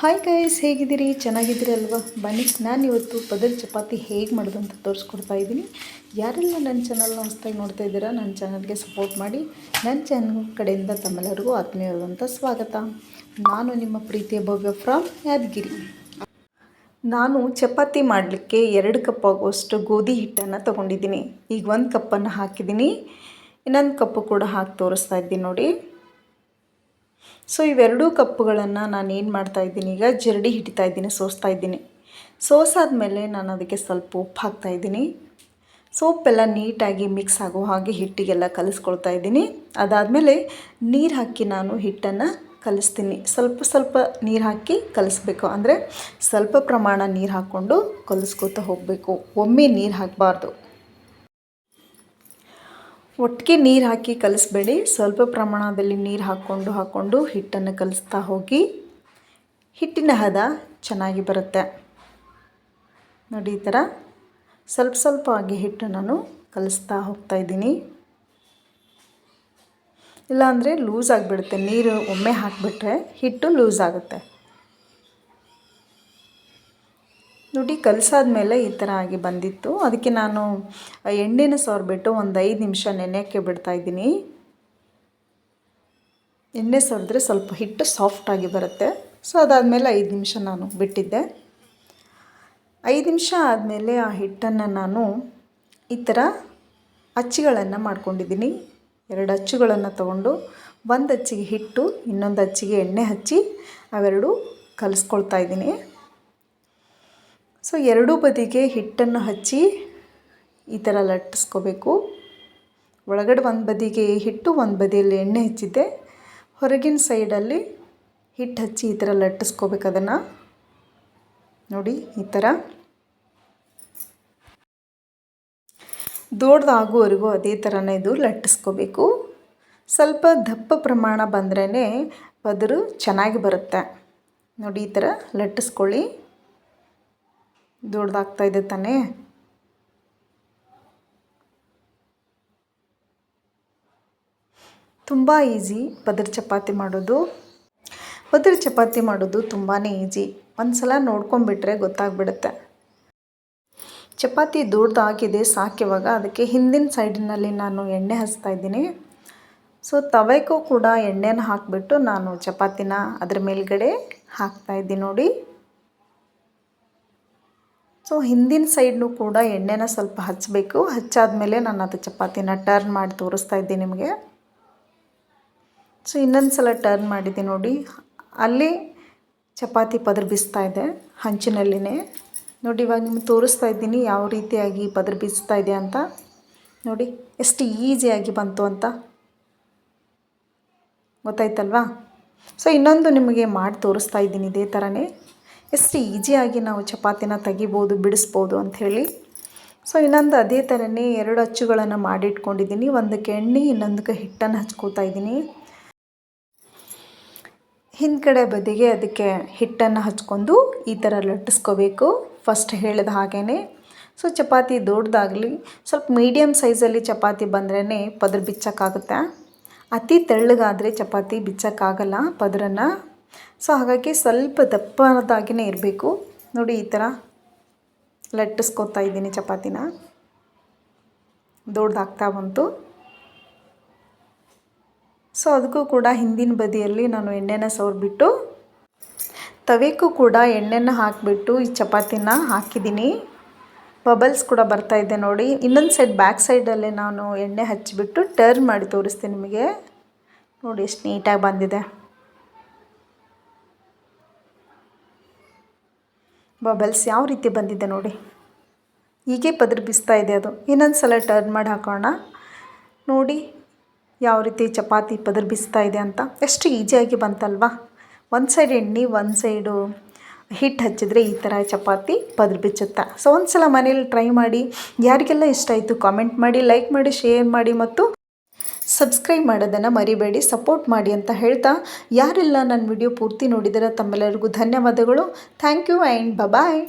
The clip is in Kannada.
ಹಾಯ್ ಗೈಸ್ ಹೇಗಿದ್ದೀರಿ? ಚೆನ್ನಾಗಿದ್ದೀರಿ ಅಲ್ವಾ ಬನ್ನಿ ನಾನು ಇವತ್ತು ಪದರ್ ಚಪಾತಿ ಹೇಗೆ ಮಾಡೋದು ಅಂತ ತೋರಿಸ್ಕೊಡ್ತಾ ಇದ್ದೀನಿ. ಯಾರೆಲ್ಲ ನನ್ನ ಚಾನಲ್ನ ಹೊಸ್ದಾಗಿ ನೋಡ್ತಾ ಇದ್ದೀರಾ ನನ್ನ ಚಾನಲ್ಗೆ ಸಪೋರ್ಟ್ ಮಾಡಿ. ನನ್ನ ಚಾನಲ್ ಕಡೆಯಿಂದ ತಮ್ಮೆಲ್ಲರಿಗೂ ಆತ್ಮೀಯವಾದಂಥ ಸ್ವಾಗತ. ನಾನು ನಿಮ್ಮ ಪ್ರೀತಿಯ ಭವ್ಯ ಫ್ರಾಮ್ ಯಾದಗಿರಿ. ನಾನು ಚಪಾತಿ ಮಾಡಲಿಕ್ಕೆ ಎರಡು ಕಪ್ ಆಗುವಷ್ಟು ಗೋಧಿ ಹಿಟ್ಟನ್ನು ತೊಗೊಂಡಿದ್ದೀನಿ. ಈಗ ಒಂದು ಕಪ್ಪನ್ನು ಹಾಕಿದ್ದೀನಿ. ಇನ್ನೊಂದು ಕಪ್ಪು ಕೂಡ ಹಾಕಿ ತೋರಿಸ್ತಾ ಇದ್ದೀನಿ ನೋಡಿ. ಸೊ ಇವೆರಡೂ ಕಪ್ಪುಗಳನ್ನು ನಾನು ಏನು ಮಾಡ್ತಾ ಇದ್ದೀನಿ ಈಗ ಜರಡಿ ಹಿಡಿತಾ ಇದ್ದೀನಿ, ಸೋಸ್ತಾ ಇದ್ದೀನಿ. ಸೋಸಾದ್ಮೇಲೆ ನಾನು ಅದಕ್ಕೆ ಸ್ವಲ್ಪ ಉಪ್ಪು ಹಾಕ್ತಾ ಇದ್ದೀನಿ. ಸೋಪೆಲ್ಲ ನೀಟಾಗಿ ಮಿಕ್ಸ್ ಆಗೋ ಹಾಗೆ ಹಿಟ್ಟಿಗೆಲ್ಲ ಕಲಿಸ್ಕೊಳ್ತಾ ಇದ್ದೀನಿ. ಅದಾದಮೇಲೆ ನೀರು ಹಾಕಿ ನಾನು ಹಿಟ್ಟನ್ನು ಕಲಿಸ್ತೀನಿ. ಸ್ವಲ್ಪ ಸ್ವಲ್ಪ ನೀರು ಹಾಕಿ ಕಲಿಸ್ಬೇಕು. ಅಂದರೆ ಸ್ವಲ್ಪ ಪ್ರಮಾಣ ನೀರು ಹಾಕ್ಕೊಂಡು ಕಲಿಸ್ಕೊತಾ ಹೋಗಬೇಕು. ಒಮ್ಮೆ ನೀರು ಹಾಕಬಾರ್ದು. ಒಟ್ಟಿಗೆ ನೀರು ಹಾಕಿ ಕಲಿಸ್ಬೇಡಿ. ಸ್ವಲ್ಪ ಪ್ರಮಾಣದಲ್ಲಿ ನೀರು ಹಾಕ್ಕೊಂಡು ಹಾಕ್ಕೊಂಡು ಹಿಟ್ಟನ್ನು ಕಲಿಸ್ತಾ ಹೋಗಿ ಹಿಟ್ಟಿನ ಹದ ಚೆನ್ನಾಗಿ ಬರುತ್ತೆ. ನೋಡಿ ಈ ಥರ ಸ್ವಲ್ಪ ಸ್ವಲ್ಪ ಆಗಿ ಹಿಟ್ಟು ನಾನು ಕಲಿಸ್ತಾ ಹೋಗ್ತಾ ಇದ್ದೀನಿ. ಇಲ್ಲಾಂದರೆ ಲೂಸ್ ಆಗಿಬಿಡುತ್ತೆ. ನೀರು ಒಮ್ಮೆ ಹಾಕಿಬಿಟ್ರೆ ಹಿಟ್ಟು ಲೂಸ್ ಆಗುತ್ತೆ. ನೋಡಿ ಕಲಸಾದ್ಮೇಲೆ ಈ ಥರ ಆಗಿ ಬಂದಿತ್ತು. ಅದಕ್ಕೆ ನಾನು ಎಣ್ಣೆನ ಸವರ್ಬಿಟ್ಟು ಒಂದು ಐದು ನಿಮಿಷ ನೆನೆಯೋಕ್ಕೆ ಬಿಡ್ತಾಯಿದ್ದೀನಿ ಎಣ್ಣೆ ಸವರಿದ್ರೆ ಸ್ವಲ್ಪ ಹಿಟ್ಟು ಸಾಫ್ಟಾಗಿ ಬರುತ್ತೆ. ಸೊ ಅದಾದಮೇಲೆ ಐದು ನಿಮಿಷ ನಾನು ಬಿಟ್ಟಿದ್ದೆ. ಐದು ನಿಮಿಷ ಆದಮೇಲೆ ಆ ಹಿಟ್ಟನ್ನು ನಾನು ಈ ಥರ ಅಚ್ಚುಗಳನ್ನು ಮಾಡ್ಕೊಂಡಿದ್ದೀನಿ. ಎರಡು ಅಚ್ಚುಗಳನ್ನು ತಗೊಂಡು ಒಂದು ಅಚ್ಚಿಗೆ ಹಿಟ್ಟು, ಇನ್ನೊಂದು ಅಚ್ಚಿಗೆ ಎಣ್ಣೆ ಹಚ್ಚಿ ಅವೆರಡು ಕಲಿಸ್ಕೊಳ್ತಾ ಇದ್ದೀನಿ. ಸೊ ಎರಡೂ ಬದಿಗೆ ಹಿಟ್ಟನ್ನು ಹಚ್ಚಿ ಈ ಥರ ಲಟ್ಟಿಸ್ಕೋಬೇಕು. ಒಳಗಡೆ ಒಂದು ಬದಿಗೆ ಹಿಟ್ಟು, ಒಂದು ಬದಿಯಲ್ಲಿ ಎಣ್ಣೆ ಹಚ್ಚಿದ್ದೆ ಹೊರಗಿನ ಸೈಡಲ್ಲಿ ಹಿಟ್ಟು ಹಚ್ಚಿ ಈ ಥರ ಲಟ್ಟಿಸ್ಕೋಬೇಕು ಅದನ್ನು. ನೋಡಿ, ಈ ಥರ. ದೊಡ್ಡದಾಗುವವರೆಗೂ ಅದೇ ಥರನೇ ಇದು ಲಟ್ಟಿಸ್ಕೋಬೇಕು. ಸ್ವಲ್ಪ ದಪ್ಪ ಪ್ರಮಾಣ ಬಂದ್ರೇ ಪದರು ಚೆನ್ನಾಗಿ ಬರುತ್ತೆ. ನೋಡಿ, ಈ ಥರ ಲಟ್ಟಿಸ್ಕೊಳ್ಳಿ. ದೊಡ್ಡದಾಗ್ತಾ ಇದೆ ತಾನೇ? ತುಂಬ ಈಸಿ ಬದ್ರ ಚಪಾತಿ ಮಾಡೋದು. ಬದ್ರ ಚಪಾತಿ ಮಾಡೋದು ತುಂಬಾ ಈಸಿ. ಒಂದು ಸಲ ನೋಡ್ಕೊಂಬಿಟ್ರೆ ಗೊತ್ತಾಗ್ಬಿಡುತ್ತೆ. ಚಪಾತಿ ದೊಡ್ಡದಾಗಿದೆ ಸಾಕಿವಾಗ ಅದಕ್ಕೆ ಹಿಂದಿನ ಸೈಡಿನಲ್ಲಿ ನಾನು ಎಣ್ಣೆ ಹಚ್ತಾ ಇದ್ದೀನಿ. ಸೊ, ತವೆಗೂ ಕೂಡ ಎಣ್ಣೆನ ಹಾಕಿಬಿಟ್ಟು ನಾನು ಚಪಾತಿನ ಅದ್ರ ಮೇಲ್ಗಡೆ ಹಾಕ್ತಾಯಿದ್ದೀನಿ ನೋಡಿ. ಸೊ ಹಿಂದಿನ ಸೈಡ್ನು ಕೂಡ ಎಣ್ಣೆನ ಸ್ವಲ್ಪ ಹಚ್ಚಬೇಕು ಹಚ್ಚಾದಮೇಲೆ ನಾನು ಅದು ಚಪಾತಿನ ಟರ್ನ್ ಮಾಡಿ ತೋರಿಸ್ತಾ ಇದ್ದೀನಿ ನಿಮಗೆ. ಸೊ ಇನ್ನೊಂದು ಸಲ ಟರ್ನ್ ಮಾಡಿದ್ದೆ ನೋಡಿ. ಅಲ್ಲಿ ಚಪಾತಿ ಪದರ್ ಬಿಸ್ತಾ ಇದೆ ಹಂಚಿನಲ್ಲಿನೇ. ನೋಡಿ, ಇವಾಗ ನಿಮ್ಗೆ ತೋರಿಸ್ತಾ ಇದ್ದೀನಿ ಯಾವ ರೀತಿಯಾಗಿ ಪದರ್ ಬೀಸ್ತಾ ಇದೆ ಅಂತ. ನೋಡಿ, ಎಷ್ಟು ಈಸಿಯಾಗಿ ಬಂತು ಅಂತ. ಗೊತ್ತಾಯ್ತಲ್ವಾ? ಸೊ ಇನ್ನೊಂದು ನಿಮಗೆ ಮಾಡಿ ತೋರಿಸ್ತಾ ಇದ್ದೀನಿ ಇದೇ ಥರನೇ ಎಷ್ಟು ಈಸಿಯಾಗಿ ನಾವು ಚಪಾತಿನ ತೆಗಿಬೋದು, ಬಿಡಿಸ್ಬೋದು ಅಂಥೇಳಿ ಸೊ ಇನ್ನೊಂದು ಅದೇ ಥರನೇ ಎರಡು ಅಚ್ಚುಗಳನ್ನು ಮಾಡಿಟ್ಕೊಂಡಿದ್ದೀನಿ. ಒಂದಕ್ಕೆ ಎಣ್ಣೆ ಇನ್ನೊಂದಕ್ಕೆ ಹಿಟ್ಟನ್ನು ಹಚ್ಕೋತಾ ಇದ್ದೀನಿ. ಹಿಂದ್ಗಡೆ ಬದಿಗೆ ಅದಕ್ಕೆ ಹಿಟ್ಟನ್ನು ಹಚ್ಕೊಂಡು ಈ ಥರ ಲಟ್ಟಿಸ್ಕೋಬೇಕು. ಫಸ್ಟ್ ಹೇಳಿದ ಹಾಗೇ ಸೊ ಚಪಾತಿ ದೊಡ್ಡದಾಗಲಿ, ಸ್ವಲ್ಪ ಮೀಡಿಯಮ್ ಸೈಜಲ್ಲಿ ಚಪಾತಿ ಬಂದ್ರೇ ಪದ್ರ ಬಿಚ್ಚಕ್ಕಾಗುತ್ತೆ? ಅತಿ ತೆಳ್ಳಗಾದರೆ ಚಪಾತಿ ಬಿಚ್ಚಕ್ಕಾಗಲ್ಲ, ಪದರನ್ನು ಸೊ ಹಾಗಾಗಿ ಸ್ವಲ್ಪ ದಪ್ಪದಾಗಿಯೇ ಇರಬೇಕು. ನೋಡಿ ಈ ಥರ ಲಟ್ಟಿಸ್ಕೊತಾ ಇದ್ದೀನಿ ಚಪಾತಿನ. ದೊಡ್ಡದಾಗ್ತಾ ಬಂತು. ಸೊ ಅದಕ್ಕೂ ಕೂಡ ಹಿಂದಿನ ಬದಿಯಲ್ಲಿ ನಾನು ಎಣ್ಣೆನ ಸವರ್ಬಿಟ್ಟು, ತವೆಗೂ ಕೂಡ ಎಣ್ಣೆನ ಹಾಕಿಬಿಟ್ಟು ಈ ಚಪಾತಿನ ಹಾಕಿದ್ದೀನಿ. ಬಬಲ್ಸ್ ಕೂಡ ಬರ್ತಾ ಇದೆ ನೋಡಿ. ಇನ್ನೊಂದು ಸೈಡ್ ಬ್ಯಾಕ್ ಸೈಡಲ್ಲೇ ನಾನು ಎಣ್ಣೆ ಹಚ್ಚಿಬಿಟ್ಟು ಟರ್ನ್ ಮಾಡಿ ತೋರಿಸ್ತೀನಿ ನಿಮಗೆ. ನೋಡಿ ಎಷ್ಟು ನೀಟಾಗಿ ಬಂದಿದೆ. ಬಬಲ್ಸ್ ಯಾವ ರೀತಿ ಬಂದಿದೆ ನೋಡಿ. ಹೀಗೆ ಪದರ್ ಬಿಸ್ತಾ ಇದೆ ಅದು. ಇನ್ನೊಂದು ಸಲ ಟರ್ನ್ ಮಾಡಿ ಹಾಕೋಣ. ನೋಡಿ ಯಾವ ರೀತಿ ಚಪಾತಿ ಪದರ್ ಬಿಸ್ತಾ ಇದೆ ಅಂತ. ಎಷ್ಟು ಈಜಿಯಾಗಿ ಬಂತಲ್ವಾ. ಒಂದು ಸೈಡ್ ಎಣ್ಣೆ ಒಂದು ಸೈಡು ಹಿಟ್ಟು ಹಚ್ಚಿದ್ರೆ ಈ ಥರ ಚಪಾತಿ ಪದ್ರ ಬಿಚ್ಚುತ್ತೆ ಸೊ ಒಂದು ಸಲ ಮನೇಲಿ ಟ್ರೈ ಮಾಡಿ. ಯಾರಿಗೆಲ್ಲ ಇಷ್ಟ ಆಯಿತು ಕಾಮೆಂಟ್ ಮಾಡಿ ಲೈಕ್ ಮಾಡಿ ಶೇರ್ ಮಾಡಿ ಮತ್ತು ಸಬ್ಸ್ಕ್ರೈಬ್ ಮಾಡೋದನ್ನು ಮರಿಬೇಡಿ, ಸಪೋರ್ಟ್ ಮಾಡಿ ಅಂತ ಹೇಳ್ತಾ ಯಾರೆಲ್ಲ ನನ್ನ ವಿಡಿಯೋ ಪೂರ್ತಿ ನೋಡಿದರೆ ತಮ್ಮೆಲ್ಲರಿಗೂ ಧನ್ಯವಾದಗಳು. Thank you and bye